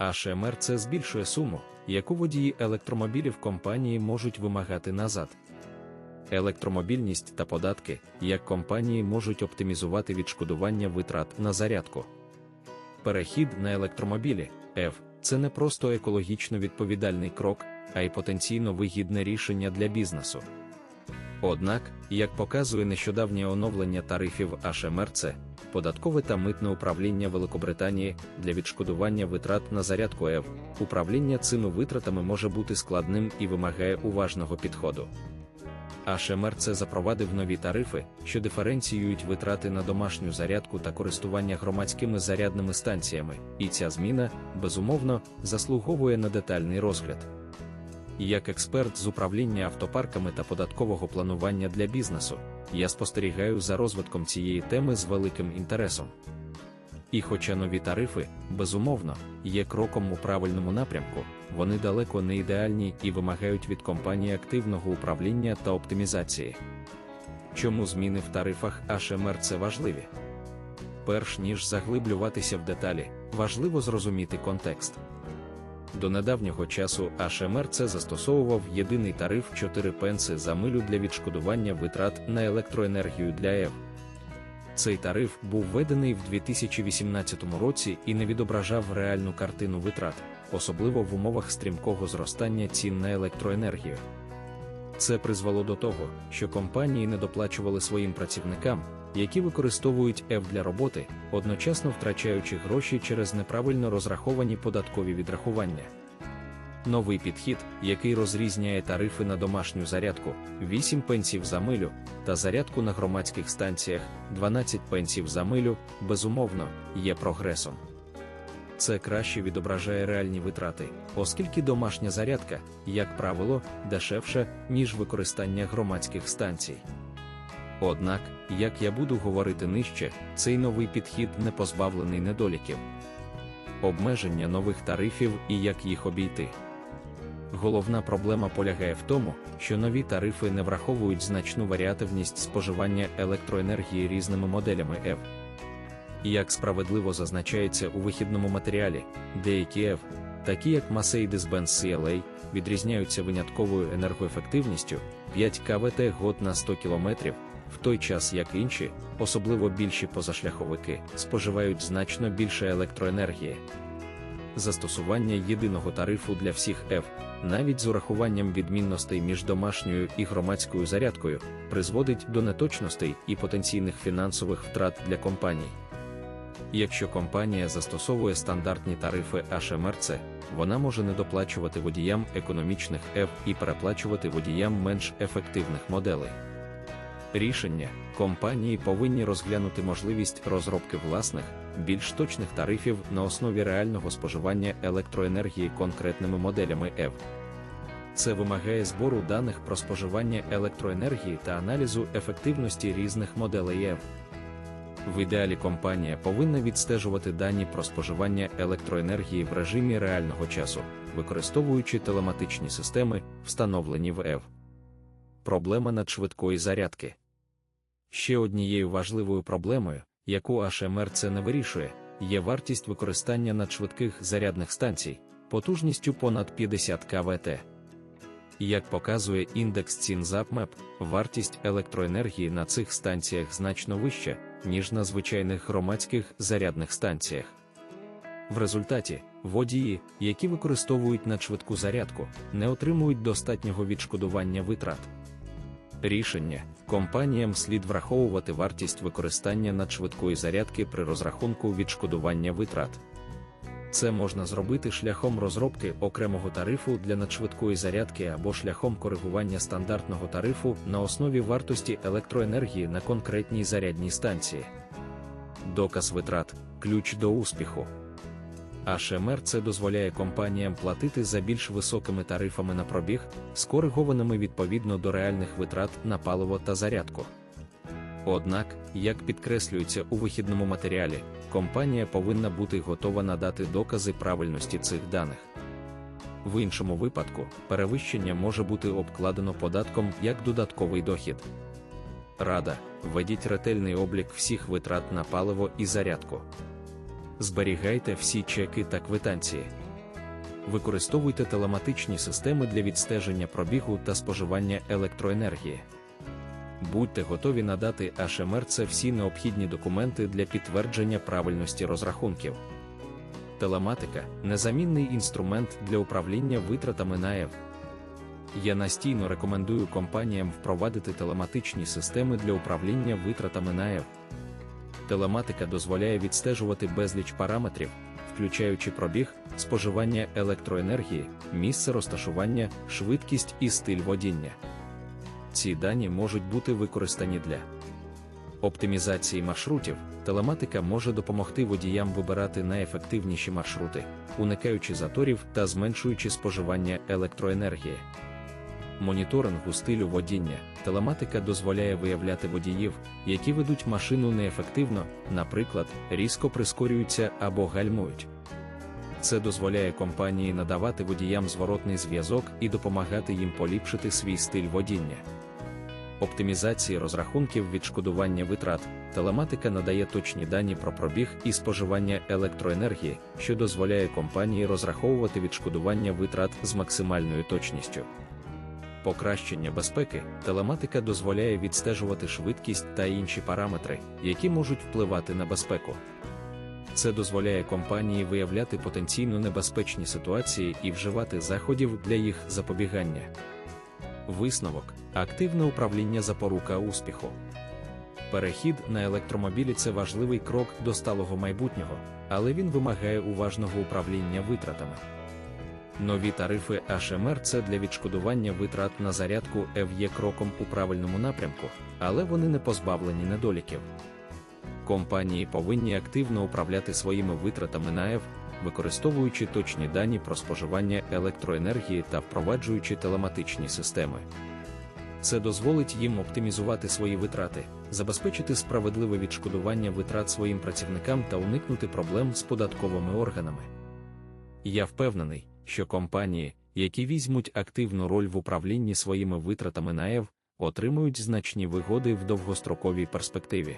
HMR це збільшує суму, яку водії електромобілів компанії можуть вимагати назад. Електромобільність та податки, як компанії можуть оптимізувати відшкодування витрат на зарядку. Перехід на електромобілі F це не просто екологічно відповідальний крок, а й потенційно вигідне рішення для бізнесу. Однак, як показує нещодавнє оновлення тарифів HMRC, податкове та митне управління Великобританії для відшкодування витрат на зарядку ЕВ, управління цими витратами може бути складним і вимагає уважного підходу. HMRC запровадив нові тарифи, що диференціюють витрати на домашню зарядку та користування громадськими зарядними станціями, і ця зміна, безумовно, заслуговує на детальний розгляд. Як експерт з управління автопарками та податкового планування для бізнесу, я спостерігаю за розвитком цієї теми з великим інтересом. І хоча нові тарифи, безумовно, є кроком у правильному напрямку, вони далеко не ідеальні і вимагають від компанії активного управління та оптимізації. Чому зміни в тарифах HMR це важливі? Перш ніж заглиблюватися в деталі, важливо зрозуміти контекст. До недавнього часу HMR це застосовував єдиний тариф 4 пенси за милю для відшкодування витрат на електроенергію для ЕВ. Цей тариф був введений в 2018 році і не відображав реальну картину витрат, особливо в умовах стрімкого зростання цін на електроенергію. Це призвело до того, що компанії не доплачували своїм працівникам, які використовують F для роботи, одночасно втрачаючи гроші через неправильно розраховані податкові відрахування. Новий підхід, який розрізняє тарифи на домашню зарядку 8 пенсів за милю, та зарядку на громадських станціях 12 пенсів за милю, безумовно, є прогресом. Це краще відображає реальні витрати, оскільки домашня зарядка, як правило, дешевша, ніж використання громадських станцій. Однак, як я буду говорити нижче, цей новий підхід не позбавлений недоліків. Обмеження нових тарифів і як їх обійти. Головна проблема полягає в тому, що нові тарифи не враховують значну варіативність споживання електроенергії різними моделями F. Як справедливо зазначається у вихідному матеріалі, деякі F, такі як Mercedes-Benz CLA, відрізняються винятковою енергоефективністю 5 КВТ год на 100 км, в той час як інші, особливо більші позашляховики, споживають значно більше електроенергії. Застосування єдиного тарифу для всіх F, навіть з урахуванням відмінностей між домашньою і громадською зарядкою, призводить до неточностей і потенційних фінансових втрат для компаній. Якщо компанія застосовує стандартні тарифи HMRC, вона може не доплачувати водіям економічних F і переплачувати водіям менш ефективних моделей. Рішення компанії повинні розглянути можливість розробки власних, більш точних тарифів на основі реального споживання електроенергії конкретними моделями EV. Це вимагає збору даних про споживання електроенергії та аналізу ефективності різних моделей EV. В ідеалі компанія повинна відстежувати дані про споживання електроенергії в режимі реального часу, використовуючи телематичні системи, встановлені в EV. Проблема надшвидкої зарядки. Ще однією важливою проблемою, яку HMR це не вирішує, є вартість використання надшвидких зарядних станцій, потужністю понад 50 КВТ. Як показує індекс цін ZapMap, вартість електроенергії на цих станціях значно вища, ніж на звичайних громадських зарядних станціях. В результаті водії, які використовують надшвидку зарядку, не отримують достатнього відшкодування витрат. Рішення компаніям слід враховувати вартість використання надшвидкої зарядки при розрахунку відшкодування витрат. Це можна зробити шляхом розробки окремого тарифу для надшвидкої зарядки або шляхом коригування стандартного тарифу на основі вартості електроенергії на конкретній зарядній станції. Доказ витрат ключ до успіху. HMR це дозволяє компаніям платити за більш високими тарифами на пробіг, скоригованими відповідно до реальних витрат на паливо та зарядку. Однак, як підкреслюється у вихідному матеріалі, компанія повинна бути готова надати докази правильності цих даних. В іншому випадку, перевищення може бути обкладено податком як додатковий дохід. Рада, введіть ретельний облік всіх витрат на паливо і зарядку. Зберігайте всі чеки та квитанції. Використовуйте телематичні системи для відстеження пробігу та споживання електроенергії. Будьте готові надати HMRC всі необхідні документи для підтвердження правильності розрахунків. Телематика незамінний інструмент для управління витратами на ЕВ. Я настійно рекомендую компаніям впровадити телематичні системи для управління витратами на ЕВ. Телематика дозволяє відстежувати безліч параметрів, включаючи пробіг, споживання електроенергії, місце розташування, швидкість і стиль водіння. Ці дані можуть бути використані для оптимізації маршрутів. Телематика може допомогти водіям вибирати найефективніші маршрути, уникаючи заторів та зменшуючи споживання електроенергії. Моніторингу стилю водіння. Телематика дозволяє виявляти водіїв, які ведуть машину неефективно, наприклад, різко прискорюються або гальмують. Це дозволяє компанії надавати водіям зворотний зв'язок і допомагати їм поліпшити свій стиль водіння. Оптимізації розрахунків відшкодування витрат. Телематика надає точні дані про пробіг і споживання електроенергії, що дозволяє компанії розраховувати відшкодування витрат з максимальною точністю. Покращення безпеки телематика дозволяє відстежувати швидкість та інші параметри, які можуть впливати на безпеку. Це дозволяє компанії виявляти потенційно небезпечні ситуації і вживати заходів для їх запобігання. Висновок активне управління запорука успіху. Перехід на електромобілі це важливий крок до сталого майбутнього, але він вимагає уважного управління витратами. Нові тарифи HMR – це для відшкодування витрат на зарядку EV є кроком у правильному напрямку, але вони не позбавлені недоліків. Компанії повинні активно управляти своїми витратами на EV, використовуючи точні дані про споживання електроенергії та впроваджуючи телематичні системи. Це дозволить їм оптимізувати свої витрати, забезпечити справедливе відшкодування витрат своїм працівникам та уникнути проблем з податковими органами. Я впевнений, що компанії, які візьмуть активну роль в управлінні своїми витратами на ЕВ, отримують значні вигоди в довгостроковій перспективі.